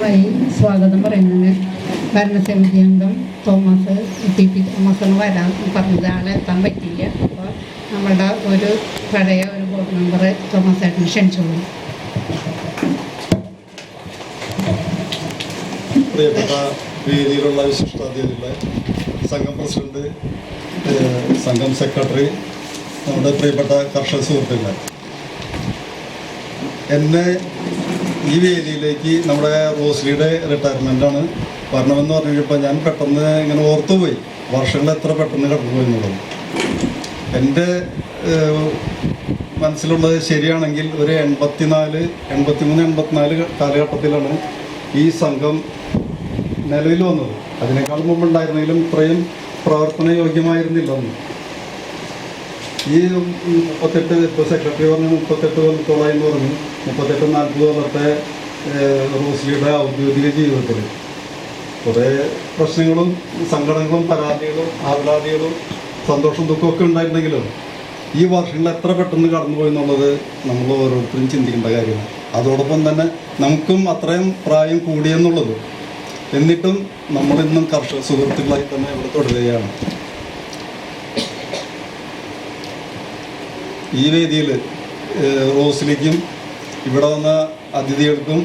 ായി സ്വാഗതം പറയുന്നത് ഭരണസമിതി അംഗം തോമസ് ടി പി തോമസ് എന്ന് വരാൻ പറഞ്ഞത് ആളെ എത്താൻ പറ്റിയില്ല. അപ്പോൾ നമ്മുടെ ഒരു പഴയ ഒരു ബോർഡ് മെമ്പർ തോമസ് ആയിട്ട് ക്ഷണിച്ചോളൂ. പ്രിയപ്പെട്ട വേദിയിലുള്ള വിശിഷ്ടാതിഥികളെ സംഘം പ്രസിഡന്റ് സംഘം സെക്രട്ടറി നമ്മുടെ പ്രിയപ്പെട്ട കർഷക സുഹൃത്തുക്കളെ. എന്നെ ഈ വേദിയിലേക്ക് നമ്മുടെ റോസ്ലിയുടെ റിട്ടയർമെന്റാണ് വരണമെന്ന് പറഞ്ഞു കഴിഞ്ഞപ്പോൾ ഞാൻ പെട്ടെന്ന് ഇങ്ങനെ ഓർത്തുപോയി. വർഷങ്ങൾ എത്ര പെട്ടെന്ന് കടന്നുപോയി എന്നുള്ളത്. എന്റെ മനസ്സിലുള്ളത് ശരിയാണെങ്കിൽ ഒരു എൺപത്തിനാല് എൺപത്തിമൂന്ന് എൺപത്തിനാല് കാലഘട്ടത്തിലാണ് ഈ സംഘം നിലവിൽ വന്നത്. അതിനേക്കാൾ മുമ്പുണ്ടായിരുന്നെങ്കിലും ഇത്രയും പ്രവർത്തന യോഗ്യമായിരുന്നില്ലെന്ന് ഈ മുപ്പത്തെട്ട് ഇപ്പോൾ സെക്രട്ടറി പറഞ്ഞു മുപ്പത്തെട്ട് എന്ന് പറഞ്ഞു. മുപ്പത്തെട്ട് നാൽപ്പത് കൊല്ലത്തെ റോസിയുടെ ഔദ്യോഗിക ജീവിതത്തിൽ. കുറേ പ്രശ്നങ്ങളും സങ്കടങ്ങളും പരാതികളും ആഹ്ലാദികളും സന്തോഷം ദുഃഖമൊക്കെ ഉണ്ടായിരുന്നെങ്കിലും ഈ വർഷങ്ങൾ എത്ര പെട്ടെന്ന് കടന്നുപോയി എന്നുള്ളത് നമ്മൾ ഓരോരുത്തരും ചിന്തിക്കേണ്ട കാര്യമാണ്. അതോടൊപ്പം തന്നെ നമുക്കും അത്രയും പ്രായം കൂടിയെന്നുള്ളത് എന്നിട്ടും നമ്മളിന്നും കർഷക സുഹൃത്തുക്കളായി തന്നെ ഇവിടെ തുടരുകയാണ്. ഈ വേദിയിൽ റോസിലേക്കും ഇവിടെ വന്ന അതിഥികൾക്കും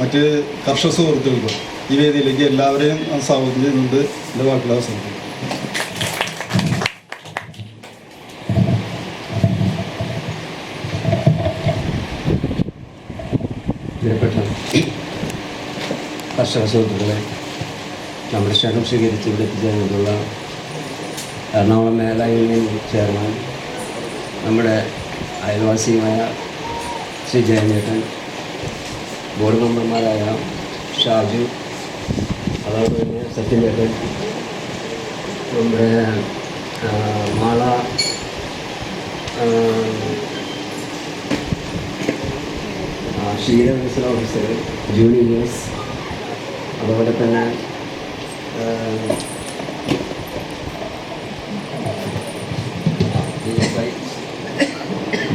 മറ്റ് കർഷക സുഹൃത്തുക്കൾക്കും ഈ വേദിയിലേക്ക് എല്ലാവരെയും സ്വാഗതം ചെയ്യുന്നുണ്ട്. എന്റെ അവസാനിക്കും പ്രിയപ്പെട്ട കർഷക സുഹൃത്തുക്കളെ നമ്മുടെ ക്ഷണം സ്വീകരിച്ച് ഇവിടെ എത്തിച്ചേർന്നിട്ടുള്ള എറണാകുളം മേഖല യൂണിയൻ ചെയർമാൻ നമ്മുടെ അയൽവാസിയുമായ ശ്രീ ജയനേട്ടൻ ബോർഡ് മെമ്പർമാരായ ഷാജു അതോടൊപ്പം തന്നെ സത്യനേട്ടൻ നമ്മുടെ മാള ക്ഷീര വികസന ഓഫീസർ ജൂനിയേഴ്സ് അതുപോലെ തന്നെ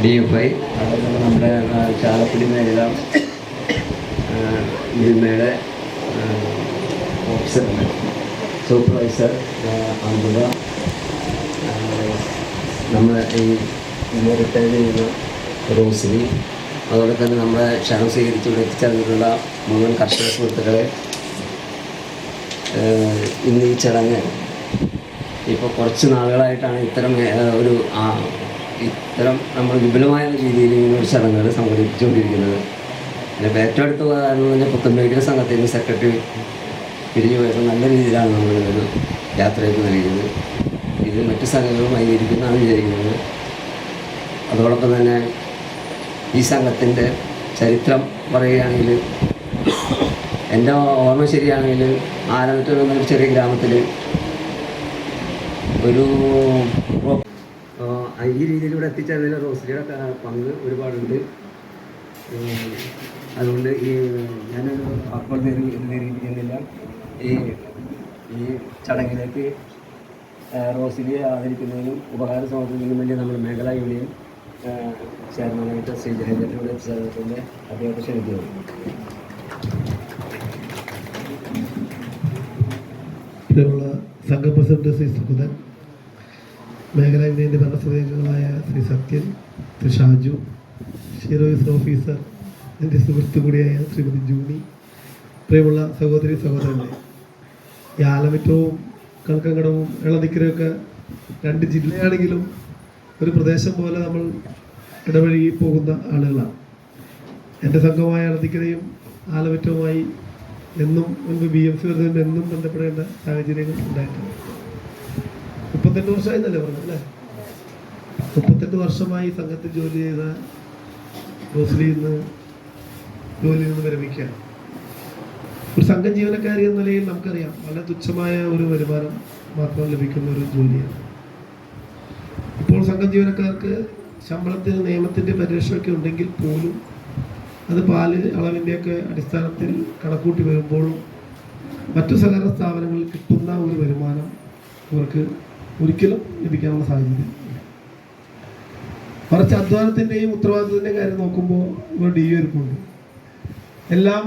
ഡി എഫ് ഐ. നമ്മുടെ ചാലക്കുടി മേഖല മിൽമയുടെ ഓഫീസർ സൂപ്പർവൈസർ അമൃത നമ്മുടെ ഈ റിട്ടയർ ചെയ്യുന്ന റോസിനി. അതുപോലെ തന്നെ നമ്മളെ ക്ഷണം സ്വീകരിച്ച് ഇവിടെ എത്തിച്ചേർന്നിട്ടുള്ള മുഴുവൻ കർഷക സുഹൃത്തുക്കളെ ഇന്ന് ഈ ചടങ്ങ് ഇപ്പോൾ കുറച്ച് നാളുകളായിട്ടാണ് ഇത്തരം ഒരു ഇത്തരം നമ്മൾ വിപുലമായ രീതിയിൽ ഇങ്ങനെ ഒരു ചടങ്ങുകൾ സംഘടിപ്പിച്ചുകൊണ്ടിരിക്കുന്നത്. പിന്നെ ഏറ്റവും അടുത്ത ഉദാഹരണം തന്നെ പറഞ്ഞാൽ സംഘത്തിന്റെ സെക്രട്ടറി പിരിഞ്ഞു പോയപ്പോൾ നല്ല രീതിയിലാണ് നമ്മളിതൊരു യാത്രയ്ക്ക് നൽകിയത്. ഇത് മറ്റ് സംഘങ്ങളും അംഗീകരിക്കുന്നതാണ് വിചാരിക്കുന്നത്. അതോടൊപ്പം തന്നെ ഈ സംഘത്തിന്റെ ചരിത്രം പറയുകയാണെങ്കിൽ എന്റെ ഓർമ്മ ശരിയാണെങ്കിൽ ആലമറ്റൂർ എന്നൊരു ചെറിയ ഗ്രാമത്തിൽ ഒരു ഈ രീതിയിലൂടെ എത്തിച്ചതിൽ റോസ്ലിയുടെ പങ്ക് ഒരുപാടുണ്ട്. അതുകൊണ്ട് ഈ ഞാനൊരു വാക്കുകൾ നേരിടുന്നില്ല. ഈ ഈ ചടങ്ങിലേക്ക് റോസിലിയെ ആദരിക്കുന്നതിനും ഉപകാര സമർപ്പിക്കുന്നതിനും വേണ്ടി നമ്മൾ മേഖലാ യൂണിയൻ ചെയർമാനായിട്ട് ശ്രീ ജയചന്ദ്രയുടെ സേവനത്തിന്റെ അദ്ദേഹത്തെ ക്ഷണിക്കുന്നു. ഇതിനുള്ള സംഘപ്രസിഡന്റ് ശ്രീ സുഗതൻ മേഖലാ യൂണിയന്റെ ഭരണസമിതികളായ ശ്രീ സത്യൻ ശ്രീ ഷാജു ഷീറോയിസ് ഓഫീസർ എന്റെ സുഹൃത്തു കൂടിയായ ശ്രീമതി ജൂണി പ്രിയമുള്ള സഹോദരി സഹോദരനെ ഈ ആലമറ്റവും കണക്കങ്കടവും ഇളനിക്കരയൊക്കെ രണ്ട് ജില്ലയാണെങ്കിലും ഒരു പ്രദേശം പോലെ നമ്മൾ ഇടപഴകി പോകുന്ന ആളുകളാണ്. എന്റെ സംഘമായ ഇളനിക്കരയും ആലമറ്റവുമായി എന്നും മുൻപ് ബി എം സി വരുന്നതിന് എന്നും ബന്ധപ്പെടേണ്ട സാഹചര്യങ്ങൾ ഉണ്ടായിട്ടുണ്ട്. മുപ്പത്തെട്ട് വർഷമായിരുന്നല്ലേ പറഞ്ഞത് അല്ലേ? മുപ്പത്തെട്ട് വർഷമായി സംഘത്തിൽ ജോലി ചെയ്ത ഹോസ്റ്റലിൽ നിന്ന് ജോലിയിൽ നിന്ന് വിരമിക്കുകയാണ്. ഒരു സംഘം ജീവനക്കാരി എന്ന നിലയിൽ നമുക്കറിയാം വളരെ തുച്ഛമായ ഒരു വരുമാനം മാത്രം ലഭിക്കുന്ന ഒരു ജോലിയാണ്. ഇപ്പോൾ സംഘം ജീവനക്കാർക്ക് ശമ്പളത്തിന് നിയമത്തിന്റെ പരിരക്ഷയൊക്കെ ഉണ്ടെങ്കിൽ പോലും അത് പാൽ അളവിന്റെയൊക്കെ അടിസ്ഥാനത്തിൽ കണക്കൂട്ടി വരുമ്പോഴും മറ്റു സഹകരണ സ്ഥാപനങ്ങളിൽ കിട്ടുന്ന ഒരു വരുമാനം ഇവർക്ക് ഒരിക്കലും ലഭിക്കാനുള്ള സാഹചര്യം. മറിച്ച് അധ്വാനത്തിന്റെയും ഉത്തരവാദിത്തത്തിന്റെയും കാര്യം നോക്കുമ്പോൾ ഇവിടെ ഡി ഇരിപ്പുണ്ട് എല്ലാം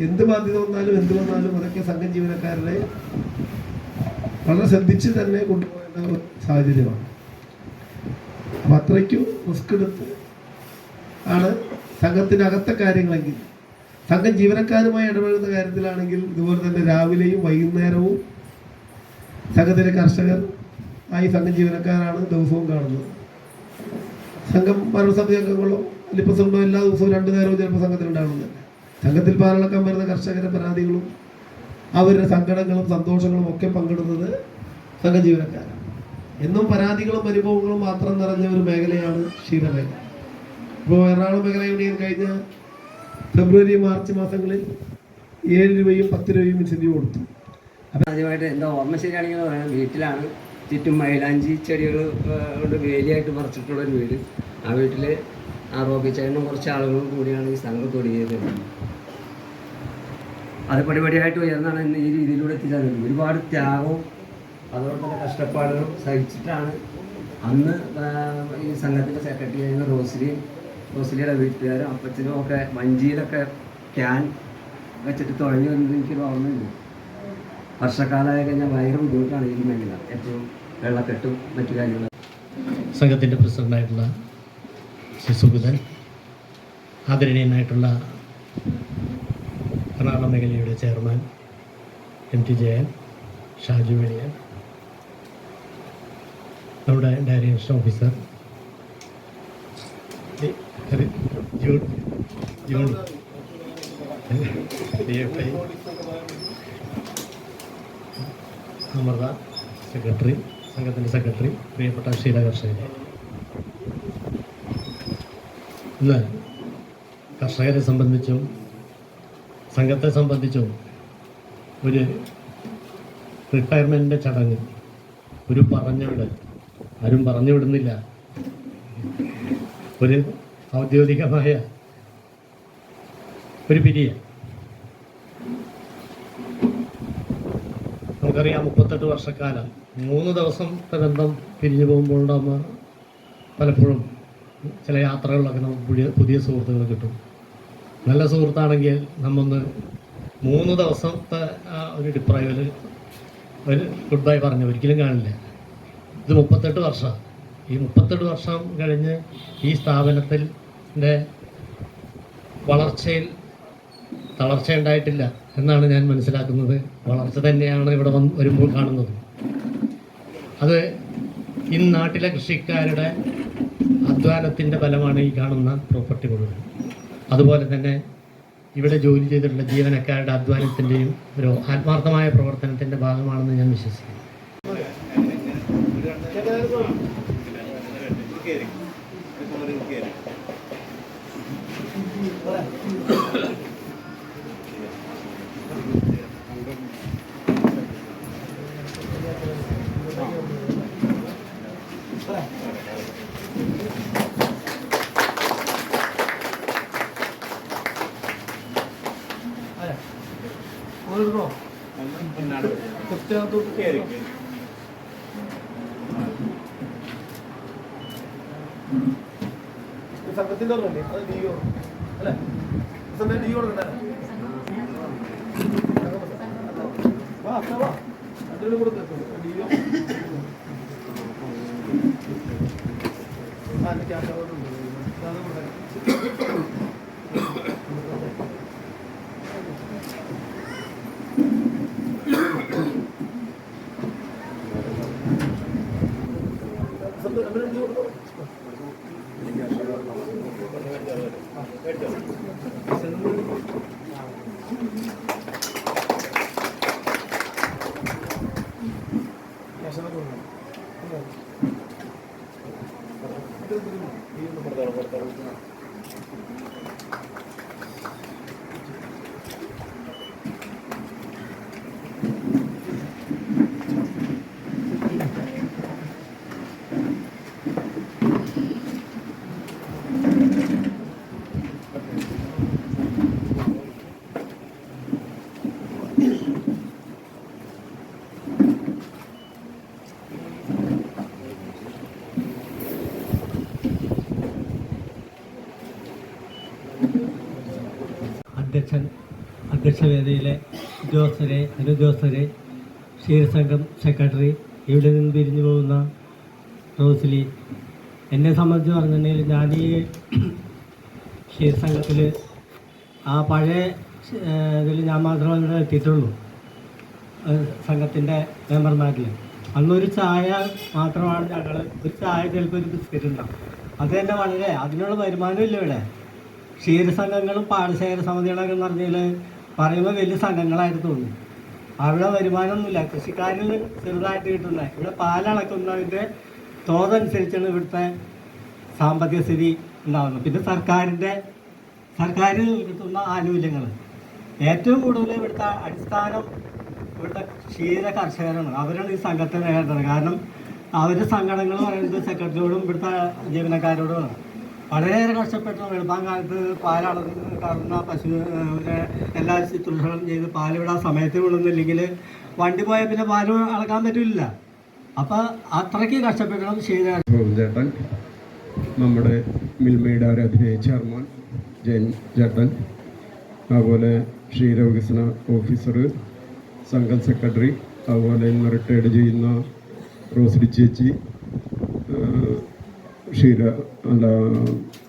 എന്ത് ബാധ്യത വന്നാലും എന്ത് വന്നാലും അതൊക്കെ സംഘം ജീവനക്കാരുടെ വളരെ ശ്രദ്ധിച്ച് തന്നെ കൊണ്ടുപോകേണ്ട ഒരു സാഹചര്യമാണ് അപ്പം അത്രയ്ക്കും റിസ്ക് എടുത്ത് ആണ് സംഘത്തിനകത്തെ കാര്യങ്ങളെങ്കിൽ സംഘം ജീവനക്കാരുമായി ഇടപെടുന്ന കാര്യത്തിലാണെങ്കിൽ ഇതുപോലെ തന്നെ രാവിലെയും വൈകുന്നേരവും സംഘത്തിലെ കർഷകർ ആയി സംഘം ജീവനക്കാരാണ് ദിവസവും കാണുന്നത്. സംഘം ഭരണസമിതി അംഗങ്ങളോ അല്ലെങ്കിൽ എല്ലാ ദിവസവും രണ്ടു നേരവും ചിലപ്പോൾ സംഘത്തിലുണ്ടാകുന്നുണ്ട്. സംഘത്തിൽ പാലളക്കാൻ വരുന്ന കർഷകരുടെ പരാതികളും അവരുടെ സങ്കടങ്ങളും സന്തോഷങ്ങളും ഒക്കെ പങ്കിടുന്നത് സംഘ ജീവനക്കാരാണ്. എന്നും പരാതികളും അനുഭവങ്ങളും മാത്രം നിറഞ്ഞ ഒരു മേഖലയാണ് ക്ഷീരമേഖല. ഇപ്പോൾ എറണാകുളം മേഖല യൂണിയൻ കഴിഞ്ഞ ഫെബ്രുവരി മാർച്ച് മാസങ്ങളിൽ ഏഴ് രൂപയും പത്ത് രൂപയും ഇൻസെന്റീവ് കൊടുത്തു. ആദ്യമായിട്ട് എന്താ ഓർമ്മ ശരിയാണെങ്കിൽ പറയാം. വീട്ടിലാണ് ചുറ്റും മൈലാഞ്ചി ചെടികൾ കൊണ്ട് വേലിയായിട്ട് പറിച്ചിട്ടുള്ള ഒരു വീട്. ആ വീട്ടിൽ ആ റോബി ചേട്ടനും കുറച്ച് ആളുകളും കൂടിയാണ് ഈ സംഘം തുടങ്ങിയത് അത് പടിപടിയായിട്ട് ഉയർന്നാണ് ഇന്ന് ഈ രീതിയിലൂടെ എത്തിച്ചത്. ഒരുപാട് ത്യാഗവും അതോടൊപ്പം തന്നെ കഷ്ടപ്പാടുകളും സഹിച്ചിട്ടാണ് അന്ന് ഈ സംഘത്തിന്റെ സെക്രട്ടറി ആയിരുന്ന റോസ്ലിയും റോസ്ലിയുടെ വീട്ടുകാരും അപ്പച്ചനും ഒക്കെ വഞ്ചിയിലൊക്കെ ക്യാൻ വെച്ചിട്ട് തുഴഞ്ഞു വരുന്നത് എനിക്കൊരു ഓർമ്മയുണ്ട്. വർഷക്കാലമായി കഴിഞ്ഞാൽ ഭയങ്കര ബുദ്ധിമുട്ടാണ് ഈ മേഖല. എപ്പോഴും വെള്ളക്കെട്ടും മറ്റു കാര്യങ്ങളും. സംഘത്തിന്റെ പ്രസിഡന്റായിട്ടുള്ള ശ്രീ സുഗതൻ ആദരണീയനായിട്ടുള്ള എറണാകുളം മേഖലയുടെ chairman M T Jayan Shaju Veliyan നമ്മുടെ direction officer June June D F I. Amrutha secretary സംഘത്തിന്റെ സെക്രട്ടറി പ്രിയപ്പെട്ട ക്ഷീര കർഷകരെ. ഇന്ന് കർഷകരെ സംബന്ധിച്ചും സംഘത്തെ സംബന്ധിച്ചും ഒരു റിട്ടയർമെന്റിന്റെ ചടങ്ങ് ഒരു പറഞ്ഞുവിട് ആരും പറഞ്ഞു വിടുന്നില്ല ഒരു ഔദ്യോഗികമായ ഒരു പിരിയ നമുക്കറിയാം മുപ്പത്തെട്ട് വർഷക്കാലം. മൂന്ന് ദിവസത്തെ ബന്ധം പിരിഞ്ഞു നമ്മൾ പലപ്പോഴും ചില യാത്രകളിലൊക്കെ നമുക്ക് പുതിയ പുതിയ സുഹൃത്തുക്കൾ കിട്ടും. നല്ല സുഹൃത്താണെങ്കിൽ നമ്മൊന്ന് മൂന്ന് ദിവസത്തെ ഒരു ഡിപ്രൈവൽ ഒരു ഗുഡ് ബൈ പറഞ്ഞു ഒരിക്കലും കാണില്ല. ഇത് മുപ്പത്തെട്ട് വർഷം. ഈ മുപ്പത്തെട്ട് വർഷം കഴിഞ്ഞ് ഈ സ്ഥാപനത്തിന്റെ വളർച്ചയിൽ തളർച്ച ഉണ്ടായിട്ടില്ല എന്നാണ് ഞാൻ മനസ്സിലാക്കുന്നത്. വളർച്ച തന്നെയാണ് ഇവിടെ വന്ന് വരുമ്പോൾ കാണുന്നത്. അത് ഈ നാട്ടിലെ കൃഷിക്കാരുടെ അധ്വാനത്തിന്റെ ഫലമാണ് ഈ കാണുന്ന പ്രോപ്പർട്ടി മുഴുവൻ. അതുപോലെ തന്നെ ഇവിടെ ജോലി ചെയ്തിട്ടുള്ള ജീവനക്കാരുടെ അധ്വാനത്തിന്റെയും ഒരു ആത്മാർത്ഥമായ പ്രവർത്തനത്തിന്റെ ഭാഗമാണെന്ന് ഞാൻ വിശ്വസിക്കുന്നു. സംഘത്തിന്റെ ഓർമ്മയില്ലേ? അത് ഡിഒ. അല്ലേ? President DO? വാ, വാ. രണ്ടുപേരും കൂടെ കേട്ടോ. ഡിഒ ആ കവർ ഉണ്ട്. ഇതാണ് ഇവിടെ. പ്രസിഡന്റ് രണ്ടുപേരും ഡിഒ കൊടുത്തോ. അധ്യക്ഷൻ അധ്യക്ഷവേദിയിലെ ഉദ്യോഗസ്ഥരെ അനുദ്യോഗസ്ഥരെ ക്ഷീരസംഘം സെക്രട്ടറി ഇവിടെ നിന്ന് പിരിഞ്ഞു പോകുന്ന റോസ്ലി എന്നെ സംബന്ധിച്ച് പറഞ്ഞിട്ടുണ്ടെങ്കിൽ ഞാൻ ഈ ക്ഷീരസംഘത്തിൽ ആ പഴയ ഇതിൽ ഞാൻ മാത്രമേ ഇവിടെ എത്തിയിട്ടുള്ളൂ. സംഘത്തിന്റെ മെമ്പർമാരിൽ അന്നൊരു ചായ മാത്രമാണ് ഞങ്ങൾ ഒരു ചായ ചിലപ്പോൾ ഒരു ബിസ്ക്കറ്റ് ഉണ്ടാവും. അത് തന്നെ വളരെ അതിനുള്ള വരുമാനമില്ല ഇവിടെ. ക്ഷീരസംഘങ്ങളും പാടശേഖര സമിതികളൊക്കെ എന്ന് പറഞ്ഞാൽ പറയുമ്പോൾ വലിയ സംഘങ്ങളായിട്ട് തോന്നും. അവിടെ വരുമാനമൊന്നുമില്ല. കൃഷിക്കാരിൽ ചെറുതായിട്ട് കിട്ടുന്നത് ഇവിടെ പാലളക്കുന്നതിന്റെ തോതനുസരിച്ചാണ് ഇവിടുത്തെ സാമ്പത്തിക സ്ഥിതി ഉണ്ടാകുന്നത് പിന്നെ സർക്കാരിന്റെ സർക്കാരിൽ കിട്ടുന്ന ആനുകൂല്യങ്ങൾ ഏറ്റവും കൂടുതൽ ഇവിടുത്തെ അടിസ്ഥാനം ഇവിടുത്തെ ക്ഷീര കർഷകരാണ്. അവരാണ് ഈ സംഘത്തെ നേരിടുന്നത് കാരണം അവരുടെ സംഘടനകൾ പറയുന്നത് സെക്രട്ടറിയോടും ഇവിടുത്തെ ജീവനക്കാരോടുമാണ് വളരെയേറെ കഷ്ടപ്പെട്ട വെളുപ്പാൻ കാലത്ത് പാലളന്ന് കറന്ന പശു എല്ലാ ശുശ്രൂഷകളും ചെയ്ത് പാൽ വിടാൻ സമയത്ത് വിടുന്നില്ലെങ്കിൽ വണ്ടി പോയ പിന്നെ പാൽ അളക്കാൻ പറ്റില്ല. അപ്പോൾ അത്രയ്ക്ക് കഷ്ടപ്പെടണം ചേട്ടൻ നമ്മുടെ മിൽമയുടെ ആരാധനയായ ചെയർമാൻ ജയൻ ചേട്ടൻ അതുപോലെ ക്ഷീരവികസന ഓഫീസർ സംഘം സെക്രട്ടറി അതുപോലെ ഇന്ന് റിട്ടയർഡ് ചെയ്യുന്ന റോസ്ഡി ചേച്ചി ക്ഷീര അല്ല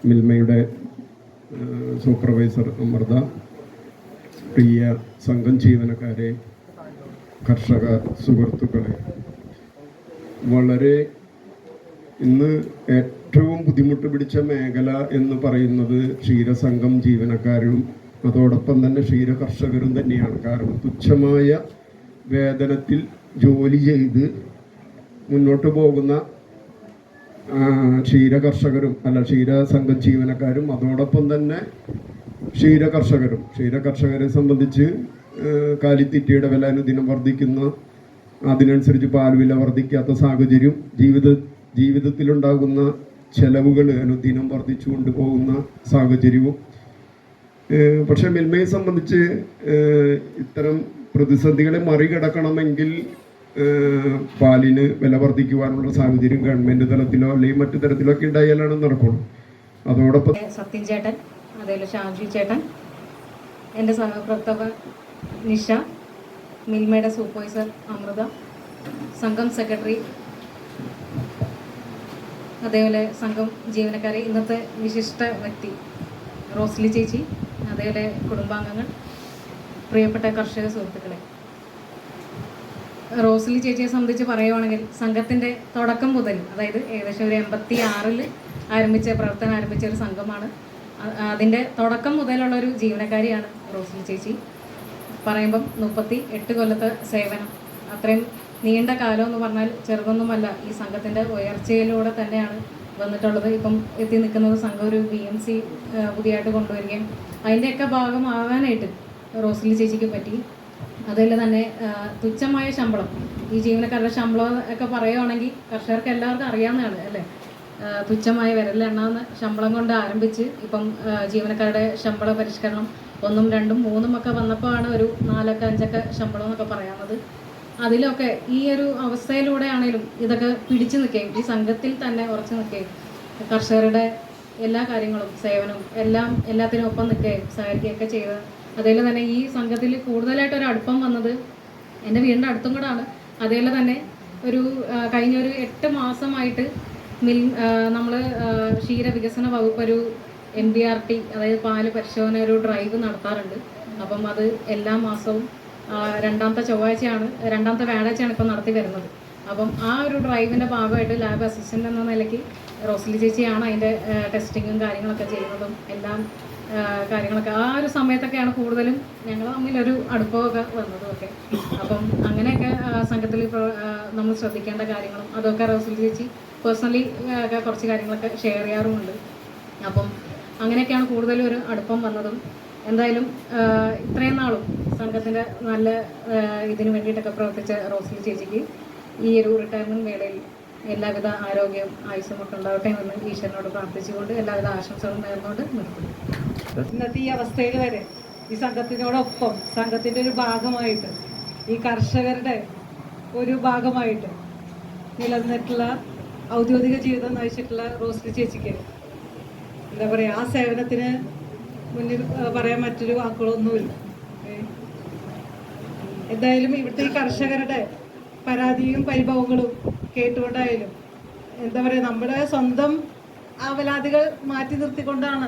മിൽമയുടെ സൂപ്പർവൈസർ അമൃത പ്രിയ സംഘം ജീവനക്കാരെ കർഷക സുഹൃത്തുക്കളെ വളരെ ഇന്ന് ഏറ്റവും ബുദ്ധിമുട്ട് പിടിച്ച മേഖല എന്ന് പറയുന്നത് ക്ഷീരസംഘം ജീവനക്കാരും അതോടൊപ്പം തന്നെ ക്ഷീര കർഷകരും തന്നെയാണ്. കാരണം തുച്ഛമായ വേതനത്തിൽ ജോലി ചെയ്ത് മുന്നോട്ട് പോകുന്ന ക്ഷീര കർഷകരും അല്ല ക്ഷീര സംഘ ജീവനക്കാരും അതോടൊപ്പം തന്നെ ക്ഷീര കർഷകരും ക്ഷീര കർഷകരെ സംബന്ധിച്ച് കാലിത്തീറ്റയുടെ വില അനുദിനം വർദ്ധിക്കുന്ന അതിനനുസരിച്ച് പാൽവില വർദ്ധിക്കാത്ത സാഹചര്യം ജീവിത ജീവിതത്തിലുണ്ടാകുന്ന ചെലവുകൾ അനുദിനം വർദ്ധിച്ചു കൊണ്ടുപോകുന്ന സാഹചര്യവും പക്ഷെ മിൽമയെ സംബന്ധിച്ച് ഇത്തരം പ്രതിസന്ധികളെ മറികടക്കണമെങ്കിൽ പാലിന് വില വർദ്ധിക്കുവാനുള്ള സാഹചര്യം ഗവൺമെന്റ് തലത്തിലോ അല്ലെങ്കിൽ മറ്റു തരത്തിലോ ഒക്കെ ഉണ്ടായാലാണ് നടക്കുള്ളൂ. അതോടൊപ്പം സത്യൻ ചേട്ടൻ അതേപോലെ ഷാജി ചേട്ടൻ എന്റെ സഹപ്രവർത്തക നിഷ മിൽമയുടെ സൂപ്പർവൈസർ അമൃത സംഘം സെക്രട്ടറി അതേപോലെ സംഘം ജീവനക്കാരെ ഇന്നത്തെ വിശിഷ്ട വ്യക്തി റോസ്ലി ചേച്ചി. അതേപോലെ കുടുംബാംഗങ്ങൾ പ്രിയപ്പെട്ട കർഷക സുഹൃത്തുക്കളെ. റോസ്ലി ചേച്ചിയെ സംബന്ധിച്ച് പറയുവാണെങ്കിൽ സംഘത്തിന്റെ തുടക്കം മുതൽ അതായത് ഏകദേശം ഒരു എൺപത്തി ആറിൽ ആരംഭിച്ച പ്രവർത്തനം ആരംഭിച്ച ഒരു സംഘമാണ്. അതിന്റെ തുടക്കം മുതലുള്ള ഒരു ജീവനക്കാരിയാണ് റോസ്ലി ചേച്ചി. പറയുമ്പം മുപ്പത്തി എട്ട് കൊല്ലത്തെ സേവനം. അത്രയും നീണ്ട കാലം എന്ന് പറഞ്ഞാൽ ചെറുതൊന്നുമല്ല ഈ സംഘത്തിന്റെ ഉയർച്ചയിലൂടെ തന്നെയാണ് വന്നിട്ടുള്ളത്. ഇപ്പം എത്തി നിൽക്കുന്നത് സംഘം ഒരു ബി എം സി പുതിയതായിട്ട് കൊണ്ടുവരികയും അതിന്റെയൊക്കെ ഭാഗമാകാനായിട്ട് റോസ്ലി ചേച്ചിക്ക് പറ്റി. അതിൽ തന്നെ തുച്ഛമായ ശമ്പളം. ഈ ജീവനക്കാരുടെ ശമ്പളം ഒക്കെ പറയുവാണെങ്കിൽ കർഷകർക്ക് എല്ലാവർക്കും അറിയാവുന്നതാണ് അല്ലേ? തുച്ഛമായ വിരലെണ്ണാവുന്ന ശമ്പളം കൊണ്ട് ആരംഭിച്ച് ഇപ്പം ജീവനക്കാരുടെ ശമ്പള പരിഷ്കരണം ഒന്നും രണ്ടും മൂന്നും ഒക്കെ വന്നപ്പോഴാണ് ഒരു നാലൊക്കെ അഞ്ചൊക്കെ ശമ്പളം എന്നൊക്കെ പറയാവുന്നത്. അതിലൊക്കെ ഈ ഒരു അവസ്ഥയിലൂടെ ആണെങ്കിലും ഇതൊക്കെ പിടിച്ചു നിൽക്കുകയും ഈ സംഘത്തിൽ തന്നെ ഉറച്ചു നിൽക്കുകയും കർഷകരുടെ എല്ലാ കാര്യങ്ങളും സേവനവും എല്ലാം എല്ലാത്തിനും ഒപ്പം നിൽക്കുകയും സഹകരിക്കുകയൊക്കെ ചെയ്ത് അതേപോലെ തന്നെ ഈ സംഘത്തിൽ കൂടുതലായിട്ട് ഒരു അടുപ്പം വന്നത് എന്റെ വീടിന്റെ അടുത്തും കൂടെ ആണ്. അതേപോലെ തന്നെ ഒരു കഴിഞ്ഞ ഒരു എട്ട് മാസമായിട്ട് മിൽ നമ്മൾ ക്ഷീര വികസന വകുപ്പ് ഒരു എം ബി ആർ ടി അതായത് പാൽ പരിശോധന ഒരു ഡ്രൈവ് നടത്താറുണ്ട്. അപ്പം അത് എല്ലാ മാസവും രണ്ടാമത്തെ ചൊവ്വാഴ്ചയാണ് രണ്ടാമത്തെ വ്യാഴാഴ്ചയാണ് ഇപ്പം നടത്തി വരുന്നത്. അപ്പം ആ ഒരു ഡ്രൈവിന്റെ ഭാഗമായിട്ട് ലാബ് അസിസ്റ്റന്റ് എന്ന നിലയ്ക്ക് റോസ്ലി ചേച്ചിയാണ് അതിന്റെ ടെസ്റ്റിങ്ങും കാര്യങ്ങളൊക്കെ ചെയ്യുന്നതും എല്ലാം കാര്യങ്ങളൊക്കെ. ആ ഒരു സമയത്തൊക്കെയാണ് കൂടുതലും ഞങ്ങൾ തമ്മിലൊരു അടുപ്പമൊക്കെ വന്നതും ഒക്കെ. അപ്പം അങ്ങനെയൊക്കെ സംഘത്തിൽ നമ്മൾ ശ്രദ്ധിക്കേണ്ട കാര്യങ്ങളും അതൊക്കെ റോസ്ലി ചേച്ചി പേഴ്സണലി ഒക്കെ കുറച്ച് കാര്യങ്ങളൊക്കെ ഷെയർ ചെയ്യാറുമുണ്ട്. അപ്പം അങ്ങനെയൊക്കെയാണ് കൂടുതലും ഒരു അടുപ്പം വന്നതും. എന്തായാലും ഇത്രയും നാളും സംഘത്തിന്റെ നല്ല ഇതിനു വേണ്ടിയിട്ടൊക്കെ പ്രവർത്തിച്ച റോസ്ലി ചേച്ചിക്ക് ഈ ഒരു റിട്ടയർമെന്റ് വേളയിൽ എല്ലാവിധ ആരോഗ്യവും ആയുസ്സും ഒക്കെ ഉണ്ടാവട്ടെ എന്ന് ഈശ്വരനോട് പ്രാർത്ഥിച്ചുകൊണ്ട് എല്ലാവിധ ആശംസകളും നേർന്നുകൊണ്ട് നിർത്തുന്നു ഇന്നത്തെ ഈ അവസ്ഥയിൽ വരെ ഈ സംഘത്തിനോടൊപ്പം സംഘത്തിന്റെ ഒരു ഭാഗമായിട്ട് ഈ കർഷകരുടെ ഒരു ഭാഗമായിട്ട് നിലനിന്നിട്ടുള്ള ഔദ്യോഗിക ജീവിതം നയിച്ചിട്ടുള്ള റോസ്ലി ചേച്ചിക്ക് എന്താ പറയുക ആ സേവനത്തിന് മുന്നിൽ പറയാൻ മറ്റൊരു വാക്കുകളൊന്നുമില്ല. എന്തായാലും ഇവിടുത്തെ ഈ കർഷകരുടെ പരാതിയും പരിഭവങ്ങളും കേട്ടുകൊണ്ടായാലും എന്താ പറയുക നമ്മുടെ സ്വന്തം അവലാദികൾ മാറ്റി നിർത്തിക്കൊണ്ടാണ്.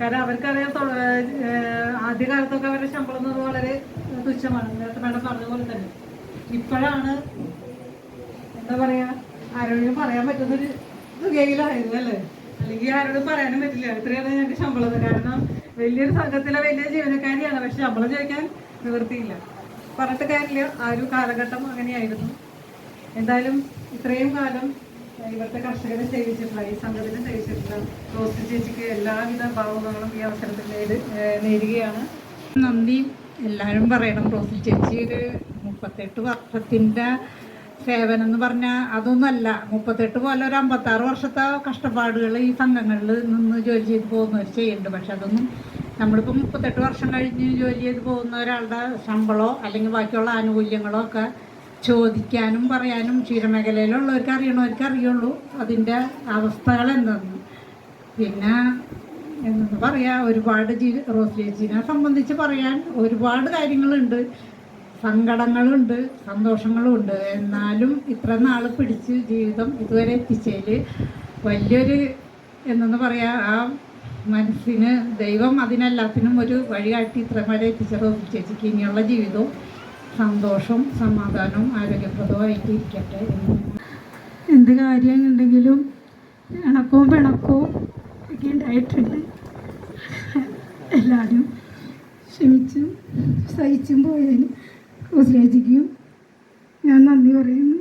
കാരണം അവർക്കറിയാം ആദ്യകാലത്തൊക്കെ അവരുടെ ശമ്പളം എന്നത് വളരെ തുച്ഛമാണ്. നേരത്തെ മാഡം പറഞ്ഞ പോലെ തന്നെ. ഇപ്പോഴാണ് എന്താ പറയുക ആരോടും പറയാൻ പറ്റുന്നൊരു തുകയിലായിരുന്നു അല്ലേ? അല്ലെങ്കിൽ ആരോടും പറയാനും പറ്റില്ല. ഇത്രയാണ് ഞങ്ങൾക്ക് ശമ്പളം. കാരണം വലിയൊരു സംഘത്തിലെ വലിയ ജീവനക്കാരിയാണ്. പക്ഷെ ശമ്പളം ചോദിക്കാൻ നിവൃത്തിയില്ല. പറഞ്ഞിട്ട് കാര്യമില്ല. ആ ഒരു കാലഘട്ടം അങ്ങനെയായിരുന്നു. എന്തായാലും ഇത്രയും കാലം ഇവിടുത്തെ കർഷകരെ സേവിച്ചിട്ടുള്ള ഈ സംഘത്തിനെ സേവിച്ചിട്ടുള്ള റോസ് ചേച്ചിക്ക് എല്ലാവിധ ഭാവങ്ങളും ഈ അവസരത്തിൽ നേടി നേരുകയാണ്. നന്ദി. എല്ലാവരും പറയണം റോസിൽ ചേച്ചി ഒരു മുപ്പത്തെട്ട് വർഷത്തിന്റെ സേവനം എന്ന് പറഞ്ഞാൽ അതൊന്നുമല്ല മുപ്പത്തെട്ട് പോലെ ഒരു അമ്പത്താറ് വർഷത്തെ കഷ്ടപ്പാടുകൾ ഈ സംഘങ്ങളിൽ നിന്ന് ജോലി ചെയ്ത് പോകുന്നവർ ചെയ്യുന്നുണ്ട്. പക്ഷെ അതൊന്നും നമ്മളിപ്പോൾ മുപ്പത്തെട്ട് വർഷം കഴിഞ്ഞ് ജോലി ചെയ്ത് പോകുന്ന ഒരാളുടെ ശമ്പളമോ അല്ലെങ്കിൽ ബാക്കിയുള്ള ആനുകൂല്യങ്ങളോ ഒക്കെ ചോദിക്കാനും പറയാനും ക്ഷീരമേഖലയിലുള്ളവർക്ക് അറിയണവർക്ക് അറിയുള്ളൂ അതിന്റെ അവസ്ഥകൾ എന്തെന്ന്. പിന്നെ എന്ന് പറയാ ഒരുപാട് ജീ റോസ് സംബന്ധിച്ച് പറയാൻ ഒരുപാട് കാര്യങ്ങളുണ്ട്. സങ്കടങ്ങളുണ്ട് സന്തോഷങ്ങളുമുണ്ട് എന്നാലും ഇത്ര നാൾ പിടിച്ച് ജീവിതം ഇതുവരെ എത്തിച്ചതിൽ വലിയൊരു എന്തെന്ന് പറയാ ആ മനസ്സിന് ദൈവം അതിനെല്ലാത്തിനും ഒരു വഴികാട്ടി ഇത്ര വരെ എത്തിച്ച റോസ് ചേച്ചിക്ക് ഇനിയുള്ള ജീവിതവും സന്തോഷവും സമാധാനവും ആരോഗ്യപ്രദമായിട്ട് ഇരിക്കട്ടെ എന്ത് കാര്യം ഉണ്ടെങ്കിലും ഇണക്കവും പിണക്കവും ഒക്കെ ഉണ്ടായിട്ടുണ്ട്. എല്ലാവരും ക്ഷമിച്ചും സഹിച്ചും പോയതിന് റോസിലേജിക്കും ഞാൻ നന്ദി പറയുന്നു.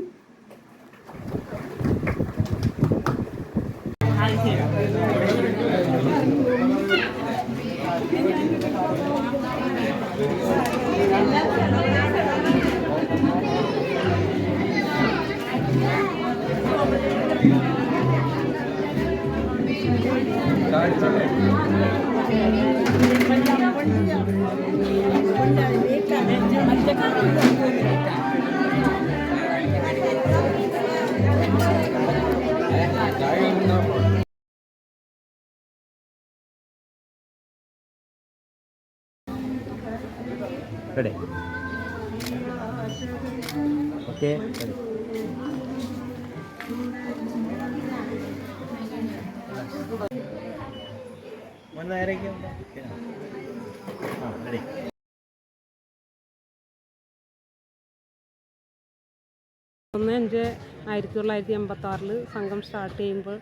ഒന്ന് അഞ്ച് ആയിരത്തി തൊള്ളായിരത്തി എൺപത്തി ആറിൽ സംഘം സ്റ്റാർട്ട് ചെയ്യുമ്പോൾ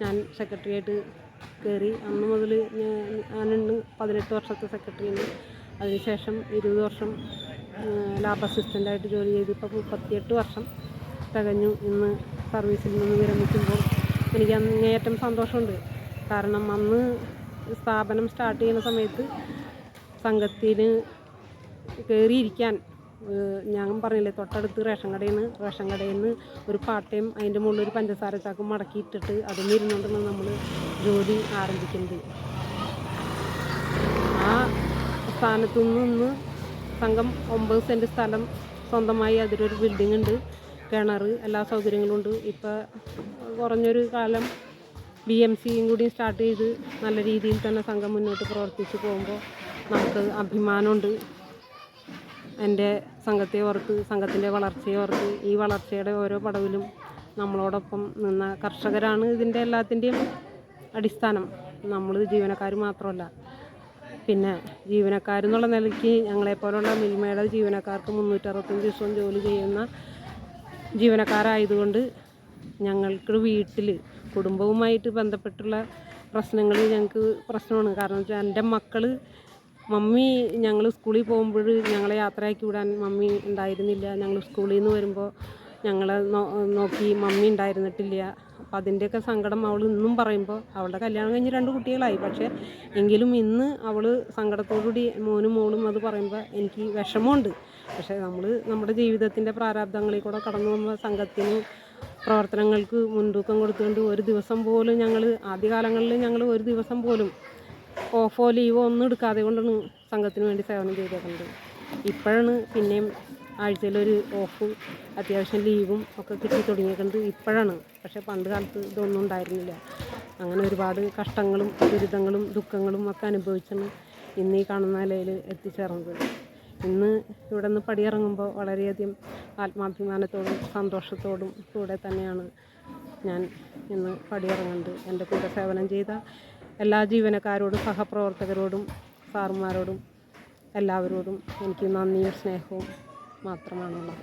ഞാൻ സെക്രട്ടറിയായിട്ട് കയറി അന്ന് മുതൽ ഞാനുണ്ട് പതിനെട്ട് വർഷത്തെ സെക്രട്ടറിയാണ് അതിനുശേഷം ഇരുപത് വർഷം ലാബ് അസിസ്റ്റന്റായിട്ട് ജോലി ചെയ്ത് ഇപ്പോൾ മുപ്പത്തിയെട്ട് വർഷം തികഞ്ഞു ഇന്ന് സർവീസിൽ നിന്ന് വിരമിക്കുമ്പോൾ എനിക്ക് അങ്ങേയറ്റം സന്തോഷമുണ്ട്. കാരണം അന്ന് സ്ഥാപനം സ്റ്റാർട്ട് ചെയ്യുന്ന സമയത്ത് സംഘത്തിന് കയറിയിരിക്കാൻ ഞാൻ പറഞ്ഞില്ലേ തൊട്ടടുത്ത് റേഷൻ നിന്ന് റേഷൻ കടയിൽ നിന്ന് ഒരു പാർട്ട് ടൈം അതിന്റെ മുകളിൽ ഒരു പഞ്ചസാര ചാക്കും മടക്കിയിട്ടിട്ട് അതിൽ ഇരുന്നുകൊണ്ടാണ് നമ്മൾ ജോലി ആരംഭിക്കുന്നത്. ആ സ്ഥാനത്തു നിന്ന് സംഘം ഒമ്പത് സെന്റ് സ്ഥലം സ്വന്തമായി അതിലൊരു ബിൽഡിംഗ് ഉണ്ട്. കിണർ എല്ലാ സൗകര്യങ്ങളും ഉണ്ട്. ഇപ്പോൾ കുറഞ്ഞൊരു കാലം ബി എം സിയും കൂടി സ്റ്റാർട്ട് ചെയ്ത് നല്ല രീതിയിൽ തന്നെ സംഘം മുന്നോട്ട് പ്രവർത്തിച്ച് പോകുമ്പോൾ നമുക്ക് അഭിമാനമുണ്ട്. എന്റെ സംഘത്തെ ഓർത്ത് സംഘത്തിന്റെ വളർച്ചയെ ഓർത്ത് ഈ വളർച്ചയുടെ ഓരോ പടവിലും നമ്മളോടൊപ്പം നിന്ന കർഷകരാണ് ഇതിന്റെ എല്ലാത്തിന്റെയും അടിസ്ഥാനം. നമ്മൾ ജീവനക്കാർ മാത്രമല്ല. പിന്നെ ജീവനക്കാരെന്നുള്ള നിലയ്ക്ക് ഞങ്ങളെപ്പോലുള്ള മിൽമയുടെ ജീവനക്കാർക്ക് മുന്നൂറ്ററുപത്തഞ്ച് ദിവസവും ജോലി ചെയ്യുന്ന ജീവനക്കാരായതുകൊണ്ട് ഞങ്ങൾക്ക് വീട്ടിൽ കുടുംബവുമായിട്ട് ബന്ധപ്പെട്ടുള്ള പ്രശ്നങ്ങൾ ഞങ്ങൾക്ക് പ്രശ്നമാണ്. കാരണം വെച്ചാൽ എന്റെ മക്കൾ മമ്മി ഞങ്ങൾ സ്കൂളിൽ പോകുമ്പോൾ ഞങ്ങളെ യാത്രയാക്കി വിടാൻ മമ്മി ഉണ്ടായിരുന്നില്ല. ഞങ്ങൾ സ്കൂളിൽ നിന്ന് വരുമ്പോൾ ഞങ്ങളെ നോക്കി മമ്മി ഉണ്ടായിരുന്നിട്ടില്ല. അപ്പം അതിന്റെയൊക്കെ സങ്കടം അവൾ ഇന്നും പറയുമ്പോൾ അവളുടെ കല്യാണം കഴിഞ്ഞ് രണ്ട് കുട്ടികളായി. പക്ഷേ എങ്കിലും ഇന്ന് അവൾ സങ്കടത്തോടുകൂടി മോനും മോളും അത് പറയുമ്പോൾ എനിക്ക് വിഷമമുണ്ട്. പക്ഷേ നമ്മൾ നമ്മുടെ ജീവിതത്തിന്റെ പ്രാരാബ്ദങ്ങളിൽ കൂടെ കടന്നു പോകുമ്പോൾ സംഘത്തിന് പ്രവർത്തനങ്ങൾക്ക് മുൻതൂക്കം കൊടുത്തുകൊണ്ട് ഒരു ദിവസം പോലും ഞങ്ങൾ ആദ്യകാലങ്ങളിൽ ഞങ്ങൾ ഒരു ദിവസം പോലും ഓഫോ ലീവോ ഒന്നും എടുക്കാതെ കൊണ്ടാണ് സംഘത്തിന് വേണ്ടി സേവനം ചെയ്തേക്കുന്നത്. ഇപ്പോഴാണ് പിന്നെയും ആഴ്ചയിലൊരു ഓഫ് അത്യാവശ്യം ലീവും ഒക്കെ കിട്ടി തുടങ്ങിയേക്കുന്നത് ഇപ്പോഴാണ്. പക്ഷേ പണ്ട് കാലത്ത് ഇതൊന്നും ഉണ്ടായിരുന്നില്ല. അങ്ങനെ ഒരുപാട് കഷ്ടങ്ങളും ദുരിതങ്ങളും ദുഃഖങ്ങളും ഒക്കെ അനുഭവിച്ചാണ് ഇന്ന് ഈ കാണുന്ന നിലയിൽ എത്തിച്ചേർന്നത്. ഇന്ന് ഇവിടെ നിന്ന് പടിയിറങ്ങുമ്പോൾ വളരെയധികം ആത്മാഭിമാനത്തോടും സന്തോഷത്തോടും കൂടെ തന്നെയാണ് ഞാൻ ഇന്ന് പടിയിറങ്ങുന്നത്. എന്റെ കൂടെ സേവനം ചെയ്ത എല്ലാ ജീവനക്കാരോടും സഹപ്രവർത്തകരോടും സാറുമാരോടും എല്ലാവരോടും എനിക്ക് നന്ദിയും സ്നേഹവും മാത്രമാണുള്ളത്.